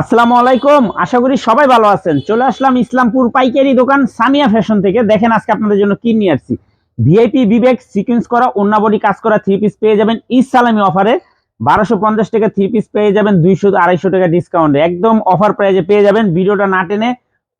আসসালামু আলাইকুম। আশা করি সবাই ভালো আছেন। চলে আসলাম ইসলামপুর পাইকারি দোকান সামিয়া ফ্যাশন থেকে। দেখেন আজকে আপনাদের জন্য কি নিয়ে আসছি। ভিআইপি বিবেক সিকুয়েন্স করা অন্যাবডি কাজ করা থ্রি পিস পেয়ে যাবেন ঈদ সালামি অফারে বারোশো পঞ্চাশ টাকা থ্রি পিস পেয়ে যাবেন দুইশো আড়াইশো টাকা ডিসকাউন্টে একদম অফার প্রাইজে পেয়ে যাবেন। ভিডিওটা না টেনে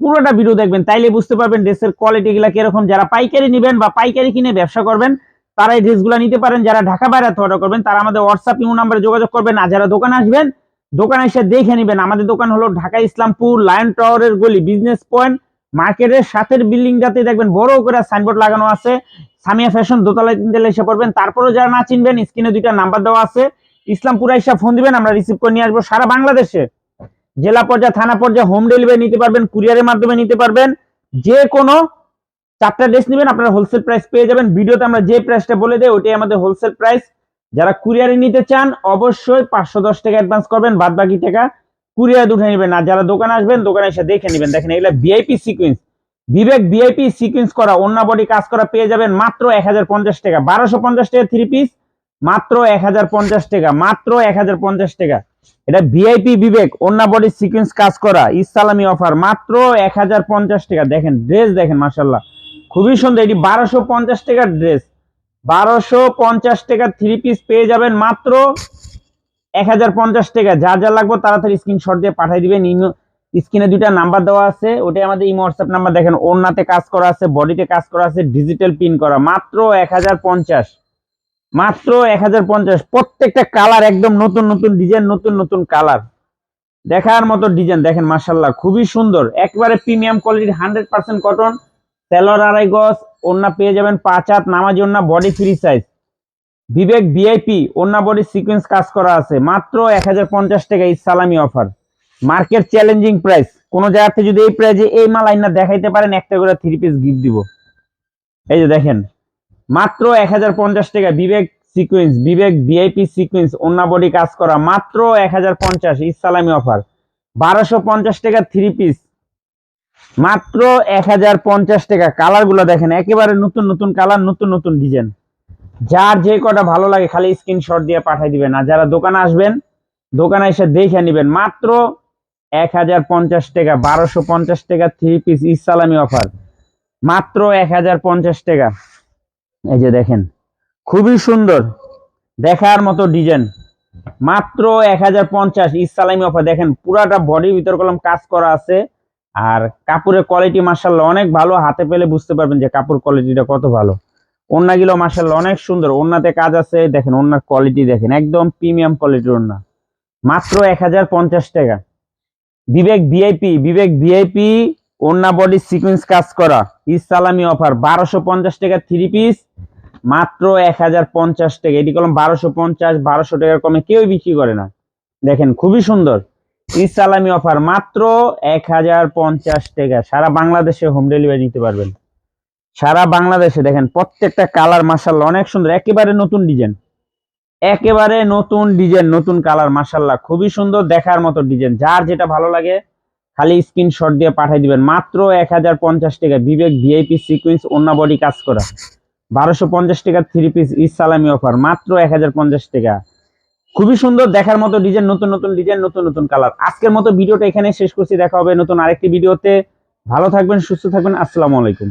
পুরোটা ভিডিও দেখবেন, তাইলে বুঝতে পারবেন ড্রেসের কোয়ালিটি গুলা কীরকম। যারা পাইকারি নেবেন বা পাইকারি কিনে ব্যবসা করবেন তারা এই ড্রেসগুলো নিতে পারেন। যারা ঢাকা বাইরে অর্ডার করবেন, তারা আমাদের হোয়াটসঅ্যাপ ইউ নাম্বারে যোগাযোগ করবেন। আর যারা দোকানে আসবেন দোকানে এসে দেখে নেবেন। আমাদের দোকান হলো ঢাকা ইসলামপুর লায়ন টাওয়ারের গলি বিজনেস পয়েন্ট মার্কেটের সাথের বিল্ডিংটাতে দেখবেন বড় করে সাইনবোর্ড লাগানো আছে। সামিয়া ফ্যাশন দোতলায় তিনতলায় এসে পড়বেন। তারপরেও যারা না চিনবেন স্ক্রিনে দুইটা নাম্বার দেওয়া আছে। ইসলামপুর এসে ফোন দিবেন, আমরা রিসিভ করে নিয়ে আসব সারা বাংলাদেশে। জেলা পর্যায়ে, থানা পর্যায়ে হোম ডেলিভারি নিতে পারবেন কুরিয়ারের মাধ্যমে নিতে পারবেন। যে কোনো চারটা ড্রেস নেবেন, আপনারা হোলসেল প্রাইস পেয়ে যাবেন। ভিডিওতে আমরা যে প্রাইসটা বলে দেই ওটাই আমাদের হোলসেল প্রাইস যারা কুরিয়ারে নিতে চান, অবশ্যই পাঁচশো দশ টাকা অ্যাডভান্স করবেন বাদ বাকি টাকা কুরিয়ারে উঠে নেবেন। আর যারা দোকানে আসবেন, দোকানে এসে দেখে নেবেন। দেখেন, এগুলো VIP sequence Bibek VIP sequence করা অন্য বডি কাজ করা পেয়ে যাবেন মাত্র এক হাজার পঞ্চাশ টাকা। বারোশো পঞ্চাশ টাকা থ্রি পিস মাত্র এক হাজার পঞ্চাশ টাকা, মাত্র এক হাজার পঞ্চাশ টাকা। এটা ভিআইপি বিবেক অন্য বডি সিকুয়েন্স কাজ করা, ইসলামি অফার মাত্র এক হাজার পঞ্চাশ টাকা। দেখেন ড্রেস দেখেন মাসাল্লাহ খুবই সুন্দর, এটি বারোশো পঞ্চাশ টাকার ড্রেস বারোশো পঞ্চাশ টাকা থ্রি পিস পেয়ে যাবেন মাত্র এক হাজার পঞ্চাশ টাকা। যা যা লাগবে তাড়াতাড়ি স্ক্রিনশট দিয়ে পাঠিয়ে দিবেন। স্ক্রিনে দুইটা নাম্বার দেওয়া আছে। ওটাই আমাদের ইমো হোয়াটসঅ্যাপ নাম্বার দেখেন। ওড়নাতে কাজ করা আছে, বডিতে কাজ করা আছে ডিজিটাল পিন করা। মাত্র এক হাজার পঞ্চাশ। মাত্র এক হাজার পঞ্চাশ। প্রত্যেকটা কালার একদম নতুন নতুন ডিজাইন নতুন নতুন কালার দেখার মতো ডিজাইন দেখেন মার্শাল্লাহ খুবই সুন্দর। একবারে প্রিমিয়াম কোয়ালিটির হান্ড্রেড পার্সেন্ট কটন তেলর আড়াই গজ ওন্না পেয়ে যাবেন পাঁচ হাত, নামাজি ওন্না body free size Bibek VIP ওন্না বডি সিকোয়েন্স কাজ করা আছে। মাত্র এক হাজার পঞ্চাশ টাকা এই সালামি অফার মার্কেট চ্যালেঞ্জিং প্রাইস কোন জায়গাতে যদি এই প্রাইজে এই মাল আইনা দেখাইতে পারেন, একটা করে থ্রি পিস গিফট দিব। এই যে দেখেন, মাত্র এক হাজার পঞ্চাশ টাকা Bibek sequence Bibek VIP sequence ওন্না বডি কাজ করা। মাত্র এক হাজার পঞ্চাশ ইসালামি অফার বারোশো পঞ্চাশ টাকা থ্রি পিস মাত্র এক হাজার পঞ্চাশ টাকা। কালারগুলো দেখেন, একেবারে নতুন নতুন কালার, নতুন নতুন ডিজাইন। যার যে কটা ভালো লাগে, খালি স্ক্রিনশট দিয়ে পাঠিয়ে দিবেন। আর যারা দোকানে আসবেন, দোকানে এসে দেখে নেবেন। মাত্র এক হাজার পঞ্চাশ টাকা, বারোশো পঞ্চাশ টাকা থ্রি পিস ইসালামি অফার মাত্র এক হাজার পঞ্চাশ টাকা। এই যে দেখেন, খুবই সুন্দর, দেখার মতো ডিজাইন। মাত্র এক হাজার পঞ্চাশ ইসালামি অফার দেখেন, পুরাটা বডির ভিতর কলম কাজ করা আছে। আর কাপড়ের কোয়ালিটি মার্শাল্লাহ অনেক ভালো, হাতে পেলে বুঝতে পারবেন যে কাপড় কোয়ালিটিটা কত ভালো। ওন্নাগুলো মার্শাল্লাহ অনেক সুন্দর ওন্নাতে কাজ আছে, দেখেন ওন্নার কোয়ালিটি দেখেন, একদম প্রিমিয়াম কোয়ালিটির ওন্না মাত্র এক হাজার পঞ্চাশ টাকা। বিবেক ভিআইপি বিবেক ভিআইপি ওন্না বডি সিকুয়েন্স কাজ করা। ইস সালামি অফার, বারোশো পঞ্চাশ টাকা থ্রি পিস মাত্র এক হাজার পঞ্চাশ টাকা। এটি কলম বারোশো পঞ্চাশ, বারোশো টাকার কমে কেউই বিক্রি করে না। দেখেন খুবই সুন্দর। ঈদ সালামি অফার মাত্র এক হাজার পঞ্চাশ টাকা। সারা বাংলাদেশে হোম ডেলিভারি নিতে পারবেন। সারা বাংলাদেশে দেখেন, প্রত্যেকটা কালার মাসাল্লাহ অনেক সুন্দর। একেবারে নতুন ডিজাইন একেবারে নতুন ডিজাইন নতুন কালার মাসাল্লাহ খুবই সুন্দর দেখার মতো ডিজাইন যার যেটা ভালো লাগে, খালি স্ক্রিনশট দিয়ে পাঠিয়ে দিবেন। মাত্র এক হাজার পঞ্চাশ টাকা। বিবেক ভিআইপি সিকুয়েন্স অন্য বডি কাজ করা। বারোশো পঞ্চাশ টাকা থ্রি পিস ঈদ সালামি অফার মাত্র এক হাজার পঞ্চাশ টাকা। খুবই সুন্দর দেখার মতো ডিজাইন নতুন নতুন ডিজাইন নতুন নতুন কালার আজকের মতো ভিডিওটা এখানে শেষ করছি, দেখা হবে নতুন আরেকটি ভিডিওতে ভালো থাকবেন, সুস্থ থাকবেন, আসসালামু আলাইকুম।